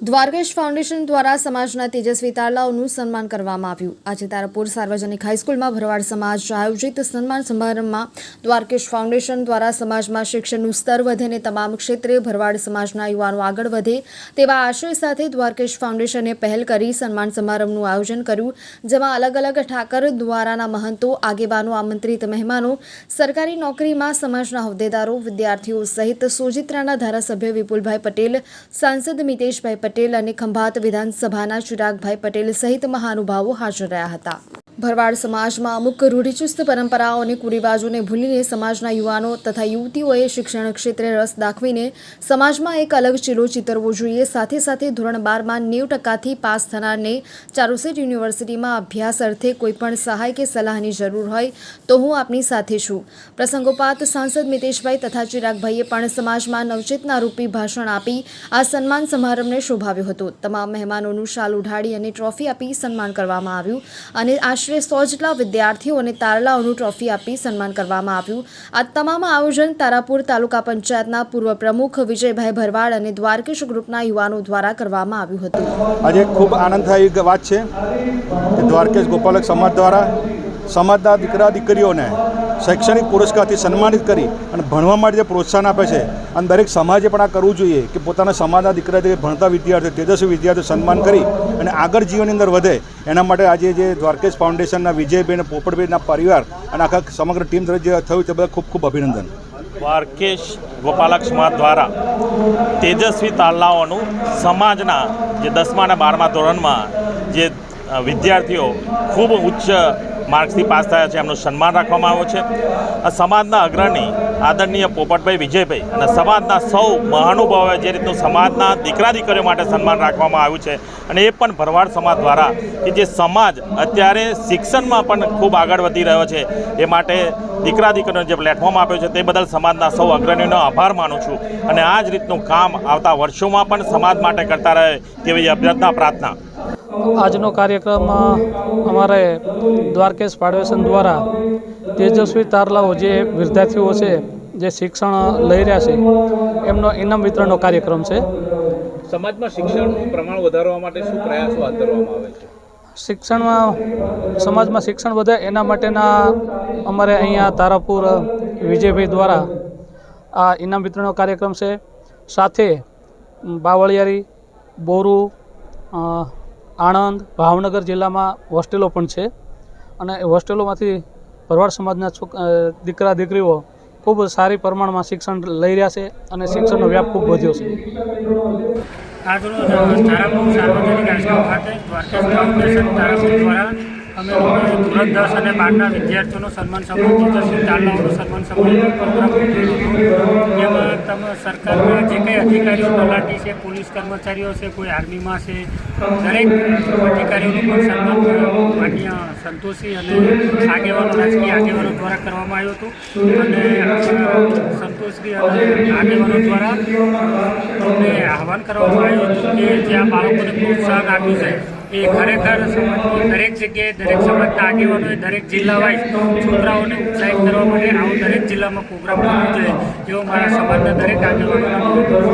Dwarkesh foundation દ્વારા સમાજના તેજસ્વી તારલાઓનું સન્માન કરવામાં આવ્યું. આજે તારાપુર સાર્વજનિક હાઈસ્કૂલમાં ભરવાડ સમાજ આયોજિત સન્માન સમારંભમાં દ્વારકેશ ફાઉન્ડેશન દ્વારા સમાજમાં શિક્ષણનું સ્તર વધે અને તમામ ક્ષેત્રે ભરવાડ સમાજના યુવાનો આગળ વધે તેવા આશય સાથે દ્વારકેશ ફાઉન્ડેશને પહેલ કરી સન્માન સમારંભનું આયોજન કર્યું, જેમાં અલગ અલગ ઠાકર દ્વારાના મહંતો, આગેવાનો, આમંત્રિત મહેમાનો, સરકારી નોકરીમાં સમાજના હોદ્દેદારો, વિદ્યાર્થીઓ સહિત સોજિત્રાના ધારાસભ્ય વિપુલભાઈ પટેલ, સાંસદ મિતેશભાઈ અને ખંભાત વિધાનસભાના ચિરાગભાઈ પટેલ સહિત મહાનુભાવો હાજર રહ્યા હતા. ભરવાડ સમાજમાં અમુક રૂઢિચુસ્ત પરંપરાઓ અને કુરિવાજોને ભૂલીને સમાજના યુવાનો તથા યુવતીઓએ શિક્ષણ ક્ષેત્રે રસ દાખવીને સમાજમાં એક અલગ ચીલો ચિતરવો જોઈએ. સાથે સાથે ધોરણ બારમાં નેવ ટકાથી પાસ થનારને ચારુસેટ યુનિવર્સિટીમાં અભ્યાસ અર્થે કોઈપણ સહાય કે સલાહની જરૂર હોય તો હું આપની સાથે છું. પ્રસંગોપાત સાંસદ મિતેશભાઈ તથા ચિરાગભાઈએ પણ સમાજમાં નવચેતના રૂપી ભાષણ આપી આ સન્માન સમારંભને શોભાવ્યો હતો. તમામ મહેમાનોનું શાલ ઉઢાડી અને ટ્રોફી આપી સન્માન કરવામાં આવ્યું અને આશરે સો જેટલા વિદ્યાર્થીઓ અને તારલાઓનું ટ્રોફી આપી સન્માન કરવામાં આવ્યું. આ તમામ આયોજન તારાપુર તાલુકા પંચાયતના પૂર્વ પ્રમુખ વિજયભાઈ ભરવાડ અને દ્વારકેશ ગ્રુપના યુવાનો દ્વારા કરવામાં આવ્યું હતું. આજે ખૂબ આનંદ થાય વાત છે દ્વારકેશ ગોપાલક સમાજ દ્વારા સમાજના દીકરા દીકરીઓને શૈક્ષણિક પુરસ્કારથી સન્માનિત કરી અને ભણવા માટે જે પ્રોત્સાહન આપે છે અને દરેક સમાજે પણ આ કરવું જોઈએ કે પોતાના સમાજના દીકરા દીકરી ભણતા વિદ્યાર્થીઓ, તેજસ્વી વિદ્યાર્થીઓ સન્માન કરી અને આગળ જીવનની અંદર વધે. એના માટે આજે જે દ્વારકેશ ફાઉન્ડેશનના વિજયભાઈ અને પોપટભાઈના પરિવાર અને આખા સમગ્ર ટીમ તરફ જે થયું તે બધા ખૂબ ખૂબ અભિનંદન. દ્વારકેશ ગોપાલક સમાજ દ્વારા તેજસ્વી તાલનાઓનું સમાજના જે દસમા અને બારમા ધોરણમાં જે વિદ્યાર્થીઓ ખૂબ ઉચ્ચ માર્ક્સથી પાસ થયા છે, એમનું સન્માન રાખવામાં આવ્યું છે. આ સમાજના અગ્રણી આદરણીય પોપટભાઈ વિજયભાઈ અને સમાજના સૌ મહાનુભાવોએ જે રીતનું સમાજના દીકરા દીકરીઓ માટે સન્માન રાખવામાં આવ્યું છે અને એ પણ ભરવાડ સમાજ દ્વારા કે જે સમાજ અત્યારે શિક્ષણમાં પણ ખૂબ આગળ વધી રહ્યો છે, એ માટે દીકરા દીકરીઓને જે પ્લેટફોર્મ આપ્યો છે, તે બદલ સમાજના સૌ અગ્રણીઓનો આભાર માનું છું. અને આ જ રીતનું કામ આવતા વર્ષોમાં પણ સમાજ માટે કરતા રહે તેવી અભ્યર્થના, પ્રાર્થના આજનો કાર્યક્રમ અમારે દ્વારકેશ ફાઉન્ડેશન દ્વારા તેજસ્વી તારલાઓ જે વિદ્યાર્થીઓ છે જે શિક્ષણ લઈ રહ્યા છે એમનો ઇનામ વિતરણનો કાર્યક્રમ છે. સમાજમાં શિક્ષણનું પ્રમાણ વધારવા માટે શું પ્રયાસો હાથ ધરવામાં આવે છે? શિક્ષણમાં સમાજમાં શિક્ષણ વધે એના માટેના અમારે અહીંયા તારાપુર વિજયભાઈ દ્વારા આ ઇનામ વિતરણનો કાર્યક્રમ છે. સાથે બાવળિયારી બોરુ આણંદ, ભાવનગર જિલ્લામાં હોસ્ટેલો પણ છે. અને એ હોસ્ટેલોમાંથી ભરવાડ સમાજના છોક દીકરા, દીકરીઓ ખૂબ સારી પ્રમાણમાં શિક્ષણ લઈ રહ્યા છે અને શિક્ષણનો વ્યાપ ખૂબ વધ્યો છે. આજરોજ સાર્વજનિક આશ્રમ ખાતે દ્વારકા ફાઉન્ડેશન દ્વારા અમે દસ અને બારના વિદ્યાર્થીઓનો સન્માન સમારોહ તેજસ્વી તારલાઓનો સન્માન સમારોહનો પ્રોગ્રામ જેમાં તમે સરકારના જે કંઈ અધિકારીઓ તલાટી છે, પોલીસ કર્મચારીઓ છે, કોઈ આર્મીમાં છે, દરેક અધિકારીઓનું પણ સન્માન માન્ય સંતોષી અને આગેવાનો, રાજકીય આગેવાનો દ્વારા કરવામાં આવ્યું હતું. અને સંતોષી અને આગેવાનો દ્વારા અમને આહવાન કરવામાં આવ્યું હતું કે જે આ બાળકોને પ્રોત્સાહન આપ્યું છે એ ખરેખર દરેક જગ્યાએ દરેક સમાજના આગેવાનોએ દરેક જિલ્લા વાઇઝ છોકરાઓને ઉત્સાહિત કરવા માટે આવો દરેક જિલ્લામાં પ્રોગ્રામ કરવો જોઈએ તેવો મારા સમાજના દરેક છું.